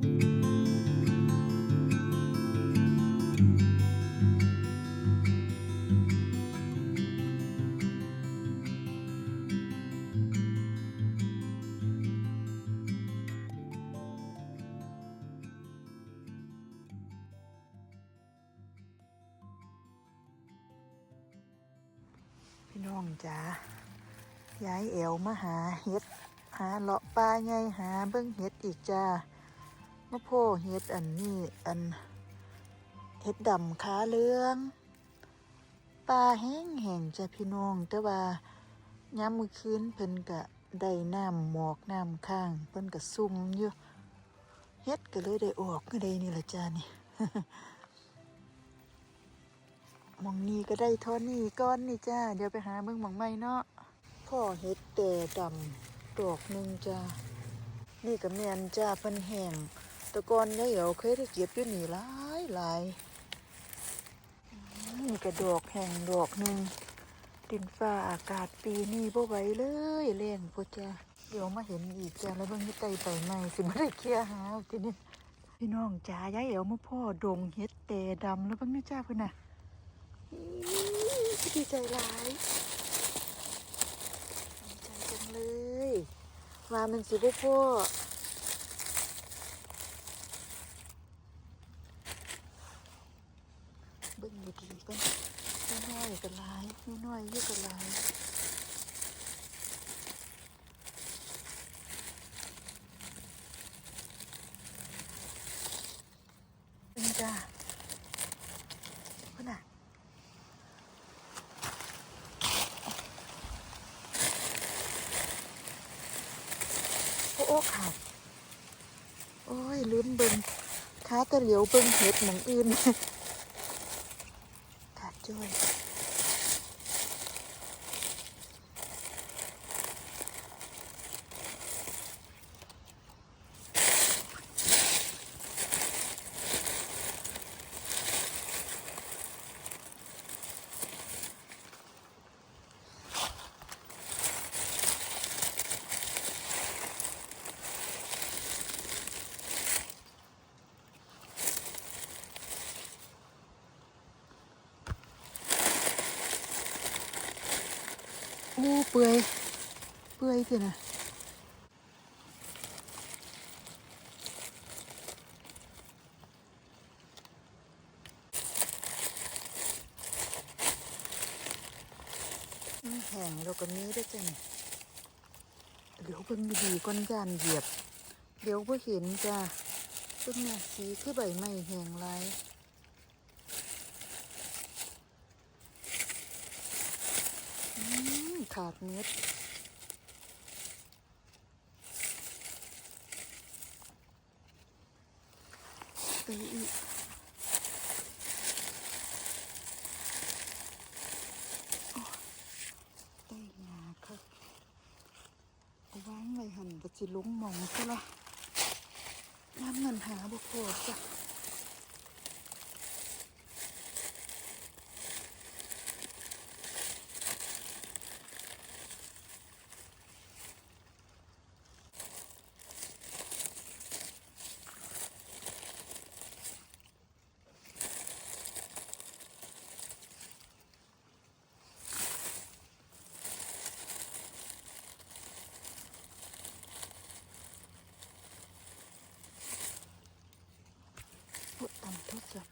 พี่น้องจ๋าย้ายเอวมาหาเห็ด หาเลาะปลาไงหาเบิ้งเห็ดอีกจ้า มะโพเห็ดอันนี้อันเห็ดดำขาเหลืองปลาแห้งแห้งจ้ะพี่น้อง แต่ว่าย้ำมือคืนเพิ่นกะได้น้ำหมอกน้ำข้างเพิ่นกะซุ่มอยู่เฮ็ดก็เลยได้ออกก็ได้นี่ละจ้านี่มองนี้ก็ได้ท่อนี้ก้อนนี่จ้า เดี๋ยวไปหาเมืองหมองใหม่เนาะพ่อเฮ็ดแต่ดำดอกหนึ่งจ้านี่ก็แม่นจ้าเพิ่นแห้ง ตะกอนยายเอ๋วเคยได้เก็บอยู่นี่หลายหลายอืมนี่ก็ดอกแห้งดอกหนึ่งดินฟ้าอากาศปีนี้บ่ไหวเลยแรงพ่อจ้าเดี๋ยวมาเห็นอีกจ้าแล้วเบิ่งเฮ็ดไตไปใหม่สิบ่ได้เคลียร์หาเอาทีนี้พี่น้องจ้ายายเอ๋วมาพ่อดงเฮ็ดแต่ดำแล้วเบิ่งนี่จ้าเพิ่นน่ะดีใจร้ายดีใจจังเลยว่ามันสิบ่พ่อเบิ่งดีๆก่อนน้อยๆก็หลาย น้อยๆเยอะก็หลายเป็นจ้าพุ่นน่ะโอ้โอ้ขาดโอ้ยลืมเบิงขาตะเหลียวเบิงเห็ดหมองอื่นขาดจ้อย เปื่อยเปื่อยสินะแห้งเราก็มีได้จ้ะนี่เดี๋ยวเพิ่งดีก้อนจานเหยียบ เดี๋ยวเพิ่งเห็นจ้ะเพิ่งเนี่ยสีคือใบไม้แห้งหลาย อืม ขาดเม็ดไปอีกโอ้ได้งาค่ะเอาวางไว้หันก็สิลุ้งมองซะละน้ำเงินหาบุโคตรจ้ะ พูดตามทดสอบ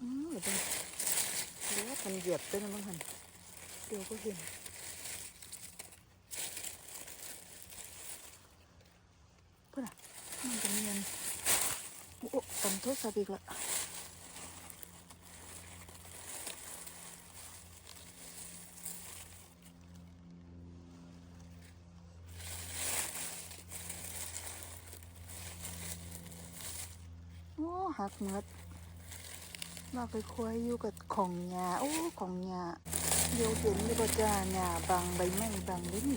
อืมเดี๋ยวเดี๋ยวมัน เหยียบไปนะบางหันเดี๋ยวก็เห็นเพูดอะมันจะเนียนโอ้ตามทดสอบอีกละโอ้หักหมด มาไปคุยอยู่กับของหญ้าโอ้ ของหญ้าเดี๋ยวเห็นอยู่บ่จ้าหญ้าบางใบไม้บางลิ้น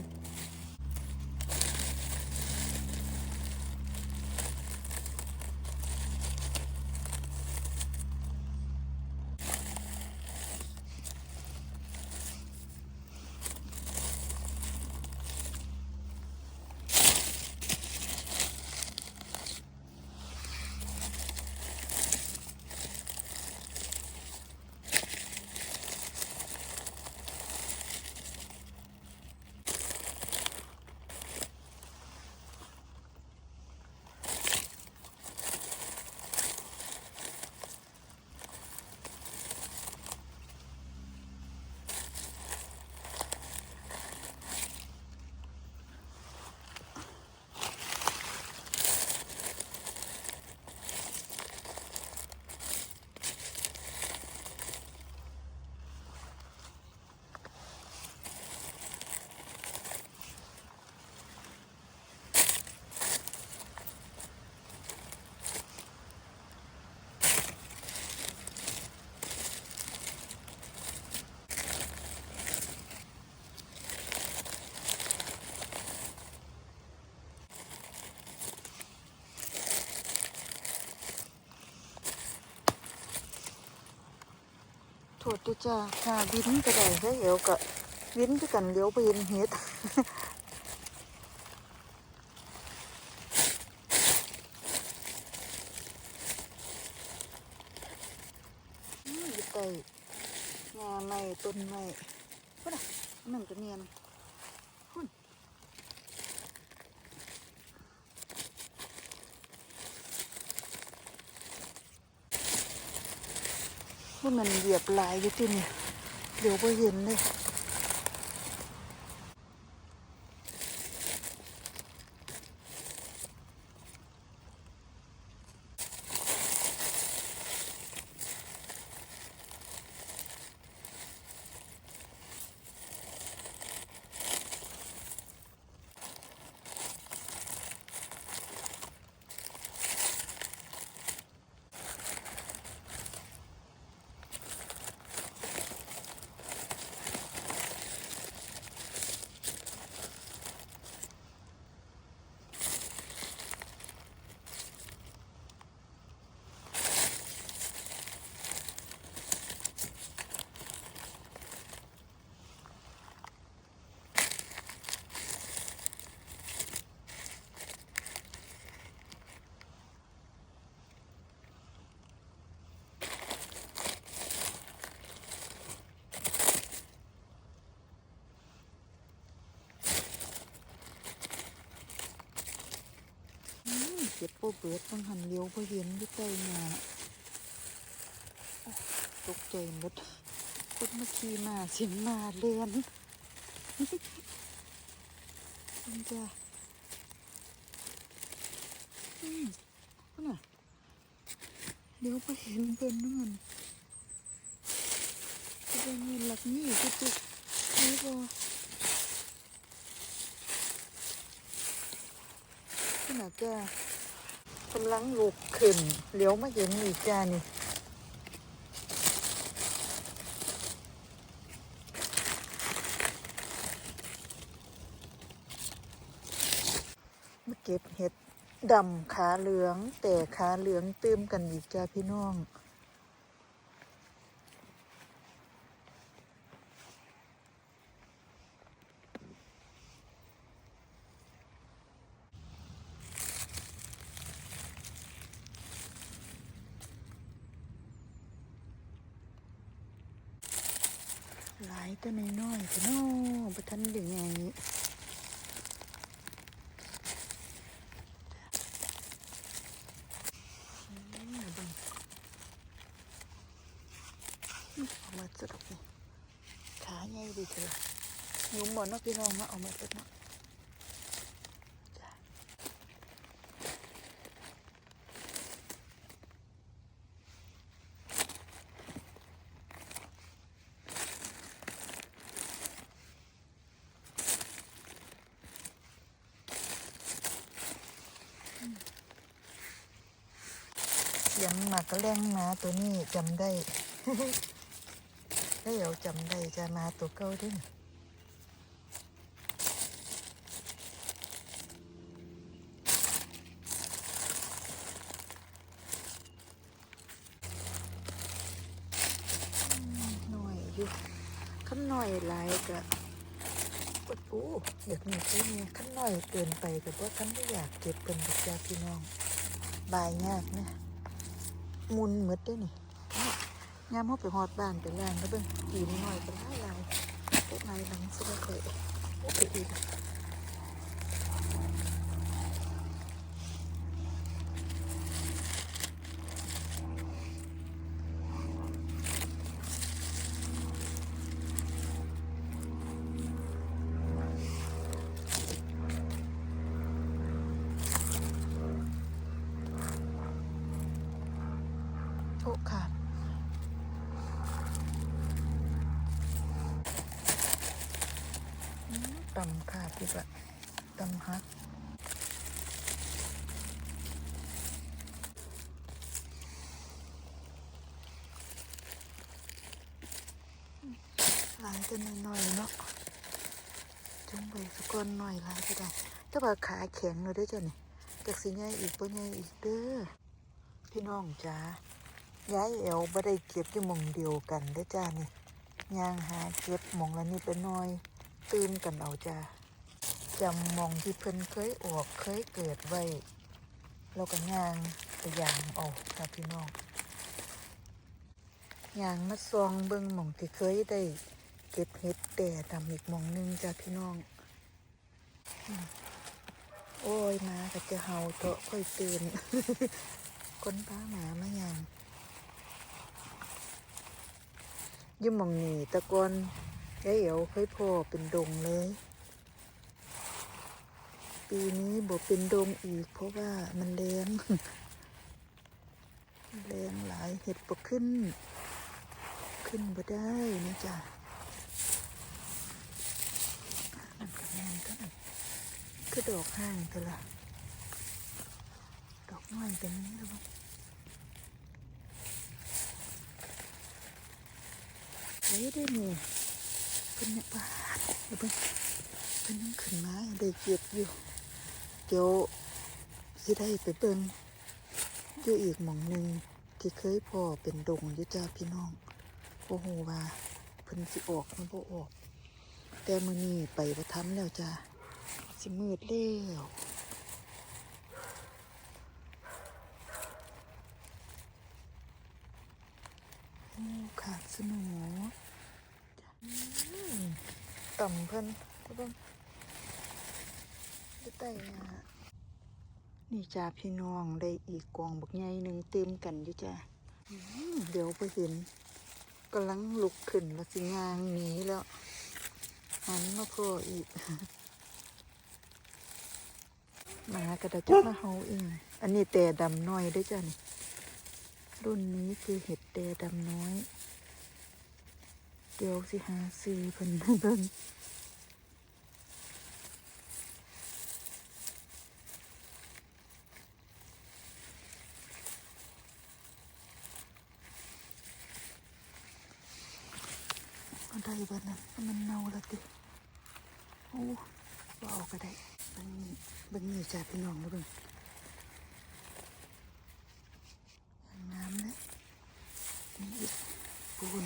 ด้วยจ้าค่ะวินก็ได้ได้เอวกะวินคือกันเลี้ยวไปเห็นเฮ็ดอืมยู่ใต้งาไม้ต้นไม้ก็ได้มันก็เนียน ว่ามันเหยียบลายอยู่ที่นี่เดี๋ยวไปเห็นเลยอืม เจ็บปวเบิดต้องหันเลี้ยวไปเห็นอยู่ใต้งาโอ้ตกใจหมดคนมาขี่มาเสียงมาเลียนมันจะอืมน่ะเดี๋ยวไปเห็นเพิ่นนู่นจะเป็นเงินหลักนี้ก็จะนี่บ่พุ่นน่ะจ้าก กำลังลุกขึ้นเลี้ยวมาเห็นอีกจ้านี่มาเก็บเห็ดดำขาเหลือง แต่ขาเหลืองเติมกันอีกจ้าพี่น้อง หลายแต่น้อยๆพี่น้อยประทันได้ไงอืมเอาเบิ่งอืมเอามาสะดอกนี่ขาใหญ่ดีเถอะหนุ่มหมดเนาะพี่น้องมาเอามาเถอะเนาะ ยงหมากระแรงมาตัวนี้จำได้ได้เอาจำได้จะมาตัวเก่าด้วยหน่อยอยู่ขั้นหน่อยหลายกะปวดปูอยากมีที่นี่ขั้นหน่อยเกินไปกับว่าขั้นไม่อยากเก็บเป็นกับญาพี่น้อง บายยากนะ มุนเหมดได้นี่ยามเขาไปหอดบ้านไปล่างแล้วเบิ่งกีนหน่อยก็ได้ลายพวกนายหลังสุดเลยไปอีกโอ้ขาดอืมตำขาดดีกว่าตำฮักหลายแต่น้อยๆเนาะจงไปสักก้อนหน่อยลายก็ได้แต่ว่าขาแข็งเลยได้จ้ะนี่จากสิใหญ่อีกบ่ใหญ่อีกเด้อพี่น้องจ๋าย้ายเอวบ่ได้เก็บอยู่มองเดียวกันเด้จ้านี่ย่างหาเก็บมองละนิดละน้อย ตื่นกันเอาจ้า จำมองที่เพิ่นเคยออกเคยเกิดไว้แล้วก็ย่างไปย่างเอาค่ะพี่น้องย่างมาซองเบิ่งหมองที่เคยได้เก็บเห็ดแต่ดำอีกหมองหนึงจ้าพี่น้อง โอ้ยมาก็จะเห่าเถาะค่อยตื่นคนพาหมามาย่างยิ่หมองหนีตะกอนยายเอ๋วเคยพ่อเป็นดงเลย ปีนี้บ่เป็นดงอีก เพราะว่ามันแรงแรงหลายเห็ดบ่ขึ้น ขึ้นบ่ได้นะจ๊ะนั่นก็แม่นเท่นั้นคือดอกห้างเท่ละดอกน้อยเป็นนี้หรือเปล่าเฮ้ได้เนี่ยเป็นเนี่ยบาเดี๋ยวเพิ่นเพิ่นยังขึ้นมาได้เก็บอยู่ เดี๋ยวสิได้ไปเบิ่งอยู่อีกหม่องหนึ่งที่เคยพ่อเป็นดงอยู่จ้าพี่น้องโอ้โหว่าเพิ่นสิออกมันบ่ออก แต่มื้อนี้ไปบ่ทันแล้วจ้าสิมืดแล้วโอ้ขาดสนอต่ำเพิ่นก็ต้อง ต่มานี่จ้าพี่น้องได้อีกกองบักใหญ่หนึ่งเต็มกันอยู่จ้าเดี๋ยวไปเห็นกำลังลุกขึ้นแล้วสิงางหนีแล้วหันมาพ่ออีกมากระดาจะมาเฮาเองอันนี้แต่ดำน้อยด้วยจ้านี่รุ่นนี้คือเห็ดแต่ดำน้อย เดี๋ยวสิหาซื้อเพิ่นเบิ่งก็ได้เบัดนั้นมันเน่าล้วติโอ้บ่เอาก็ได้บิ่งนี่เบิ่งนี่จ้าพี่น้องแล้วบิ่งน้ำเลยนี่ปูน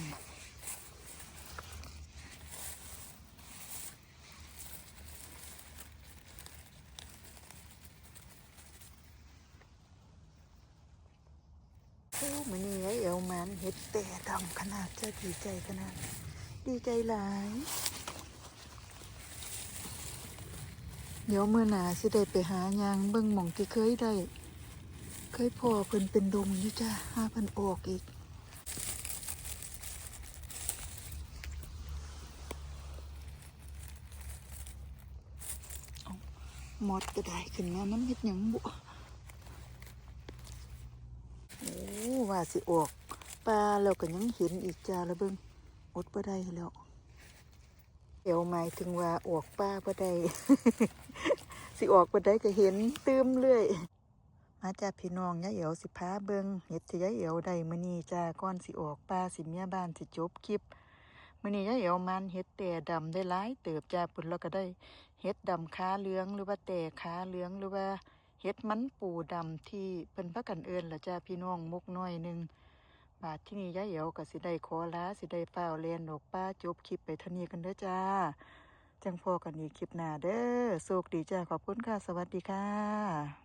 โอ้มันนี่ไอ้เอวมันเห็ดแต่ดำขนาดจะดีใจขนาด ดีใจหลาย เดี๋ยวเมื่อหนาสิได้ไปหายางเบิ่งหม่องที่เคยได้ เคยพอเพิ่นเป็นดงอยู่จ้าห้าพิ่นออกอีกเอาหมดก็ได้ขึ้นมาน้ำเห็ดหยังบุโอ้ว่าสิออกปลาแล้วก็ยังเห็นอีกจ้าละเบิง อดบ่ได้แล้วเดี๋ยวหมายถึงว่าออกปลาบ่ได้ สิออกบ่ได้ก็เห็นตืมเรื่อยมาจ้าพี่น้องยายเอ๋วสิพาเบิงเห็ดที่ยายเอ๋วได้มื้อนี้จ้าก่อนสิออกปลาสิเมียบ้านสิจบคลิปมื้อนี้ยายเอ๋วมันเห็ดแต่ดำได้หลายเติบจ้าปุ่นแล้วก็ได้เห็ดดำขาเหลืองหรือว่าแต่ขาเหลืองหรือว่าเฮ็ดมันปูดำที่เพิ่นพากันเอิ้นล่ะจ้าพี่น้องมุกน้อยหนึ่ง บาที่นี่ยายเอ๋วก็สิได้ขอลาสิได้ฟ้าเรียนดอกป้าจบคลิปไปเท่านี้กันเด้อจ้า จังพอกันอีกคลิปหน้าเด้อโชคดีจ้าขอบคุณค่ะ สวัสดีค่ะ